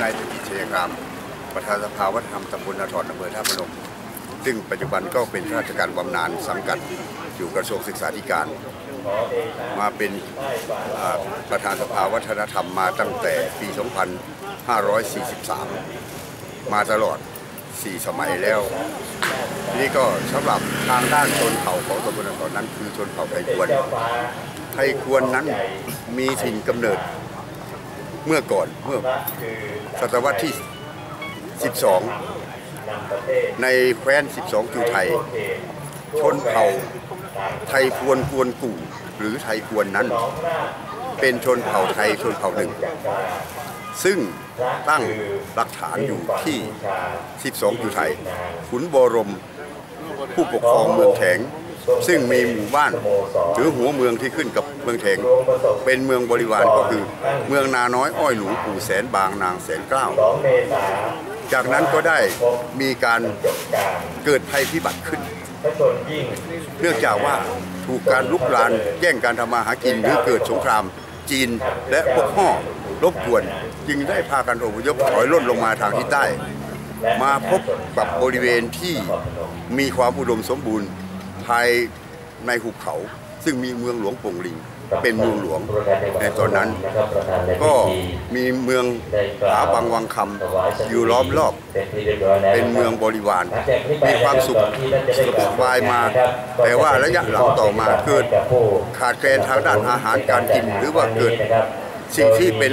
นายธุกิจเชยคราม ประธานสภาวัฒนธรรมตำบลนาทรอำเภอท่าพนม ซึ่งปัจจุบันก็เป็นข้าราชการบำนาญสังกัดอยู่กระทรวงศึกษาธิการ มาเป็นประธานสภาวัฒนธรรมมาตั้งแต่ปี 2543 มาตลอด 4 สมัยแล้ว นี่ก็สำหรับทางด้านชนเผ่าของตำบลนาทรนั้นคือชนเผ่าไทยกวนไทยกวนนั้นมีถิ่นกำเนิด เมื่อก่อนเมื่อศตวรรษที่ 12 ในแคว้น 12 จูไทย ชนเผ่าไทยพวนกวนกู่หรือไทยกวนนั้น เป็นชนเผ่าไทยชนเผ่าหนึ่ง ซึ่งตั้งหลักฐานอยู่ที่ 12 จูไทย ขุนบรมผู้ปกครองเมืองแถง ซึ่งมีหมู่บ้านหรือหัวเมืองที่ขึ้นกับเมืองแถงเป็นเมืองบริวารก็คือ เมืองนาน้อยอ้อยหลวงปู่แสนบางนางแสนเกล้าจากนั้นก็ได้มีการเกิดภัยพิบัติขึ้น เนื่องจากว่าถูกการลุกลานแย่งการทำมาหากินหรือเกิดสงคราม จีนและพวกห่อรบกวนจึงได้พากันอพยพถอยล่นลงมาทางทิศใต้ มาพบกับบริเวณที่มีความอุดมสมบูรณ์ ภายในหุบเขา ซึ่งมีเมืองหลวงโป่งลิง เป็นเมืองหลวงในตอนนั้น ก็มีเมืองผาบางวังคำอยู่ล้อมรอบ เป็นเมืองบริวารมีความสุขสบายมา แต่ว่าระยะหลังต่อมาเกิดขาดแคลนทางด้านอาหารการกินหรือว่าเกิด สิ่งที่เป็น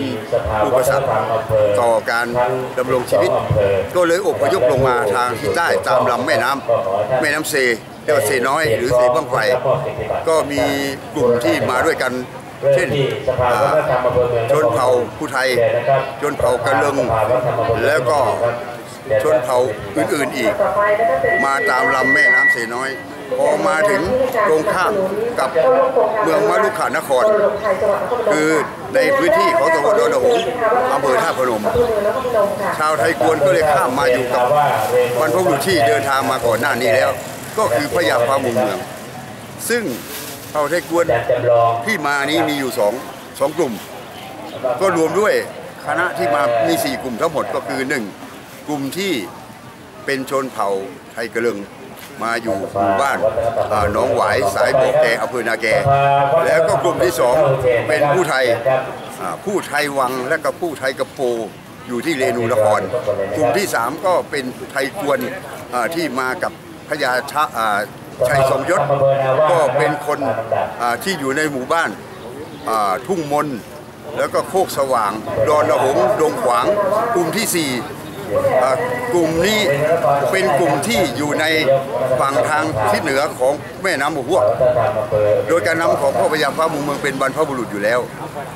อุปสรรคต่อการดำรงชีวิต ก็เลยอพยพลงมาทางทิศใต้ตามลำแม่น้ำแม่น้ำเซเรียกว่าเซน้อย หรือเซบ้างไฟ ก็มีกลุ่มที่มาด้วยกันเช่นชนเผ่าผู้ไทย ชนเผ่ากะเลิงแล้วก็ชนเผ่าอื่นๆอีก มาตามลำแม่น้ำเสน้อย พอมาถึงตรงข้ามกับเมืองมะลุขานคร คือในพื้นที่ของตำบลดอนหงอำเภอท่าพนม ชาวไทยกวนก็เลยข้ามมาอยู่กับบรรพบุรุษที่เดินทางมาก่อนหน้านี้แล้ว ก็คือพระยาพามุงเมือง ซึ่งชาวไทยกวนที่มานี้มีอยู่สองสองกลุ่ม ก็รวมด้วยคณะที่มามีสี่กลุ่มทั้งหมดก็คือหนึ่งกลุ่มที่เป็นชนเผ่าไทยกระเลิง มาอยู่หมู่บ้านอ่าหนองหวายสายบอกแกอำเภอนาแก แล้วก็กลุ่มที่สองเป็นผู้ไทยอ่าผู้ไทยวังและก็ผู้ไทยกระโปอยู่ที่เรนูนคร กลุ่มที่สามก็เป็นไทยกวนอ่าที่มากับพญาชะอ่าชัยสมยศก็เป็นคนอ่าที่อยู่ในหมู่บ้านอ่าทุ่งมนแล้วก็โคกสว่าง ดอนระหงส์ดงขวาง กลุ่มที่สี่อ่า กลุ่มนี้เป็นกลุ่มที่อยู่ในฝั่งทางทิศเหนือของแม่น้ำหมูหวก โดยการนำของพ่อพญาฟ้ามุงเมืองเป็นบรรพบุรุษอยู่แล้ว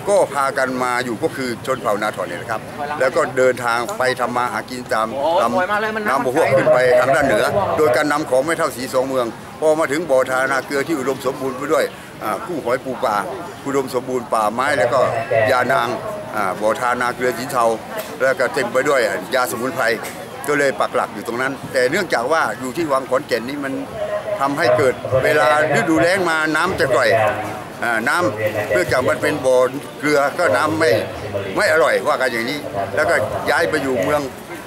ก็พากันมาอยู่ก็คือชนเผ่านาถอนเนี่ยนะครับ แล้วก็เดินทางไปทำมาหากินตามลำน้ำหมูหวกขึ้นไปทางด้านเหนือ โดยการนำของไม่เท่าสีสองเมือง พอมาถึงบ่อทานาเกลือที่อุดมสมบูรณ์ไปด้วยกุ้งหอยปูปลาอุดมสมบูรณ์ป่าไม้แล้วก็ยานาง บ่อทานาเกลือสินเทา แล้วก็เต็มไปด้วยยาสมุนไพรก็เลยปักหลักอยู่ตรงนั้น แต่เนื่องจากว่าอยู่ที่วังขอนแก่นนี่มันทำให้เกิดเวลาฤดูแล้งมาน้ำจะกร่อยอน้ำเนื่องจากมันเป็นบ่อเกลือก็น้ำไม่ไม่อร่อยว่ากันอย่างนี้ แล้วก็ย้ายไปอยู่เมือง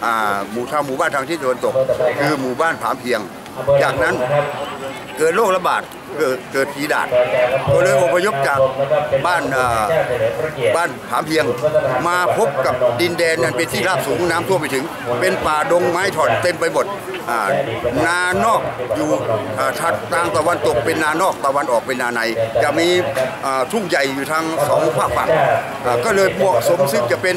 อหมู่ทางหมู่บ้านทางที่ตะวันตก คือหมู่บ้านผาเพียง จากนั้นเกิดโรคระบาด เกิดเกิดผีดาดก็เลยอพยพจากบ้านบ้านผาเพียง มาพบกับดินแดนนั้นเป็นที่ราบสูงน้ำท่วมไปถึง เป็นป่าดงไม้ถอนเต็มไปหมดนานอกอยู่ทัดทางตะวันตกเป็นนานอกตะวันออกเป็นนาใน จะมีทุ่งใหญ่อยู่ทางสองภาคฝั่งก็เลยเหมาะสมซึ่งจะเป็น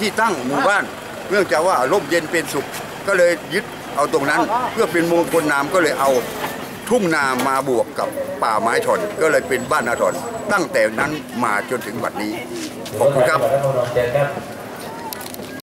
ที่ตั้งหมู่บ้านเนื่องจากว่าร่มเย็นเป็นสุขก็เลยยึดเอาตรงนั้นเพื่อเป็นมงคลนามก็เลยเอา ทุ่งนามาบวกกับป่าไม้ถอนก็เลยเป็นบ้านนาถอนตั้งแต่นั้นมาจนถึงบันนี้ขอบคุณครับ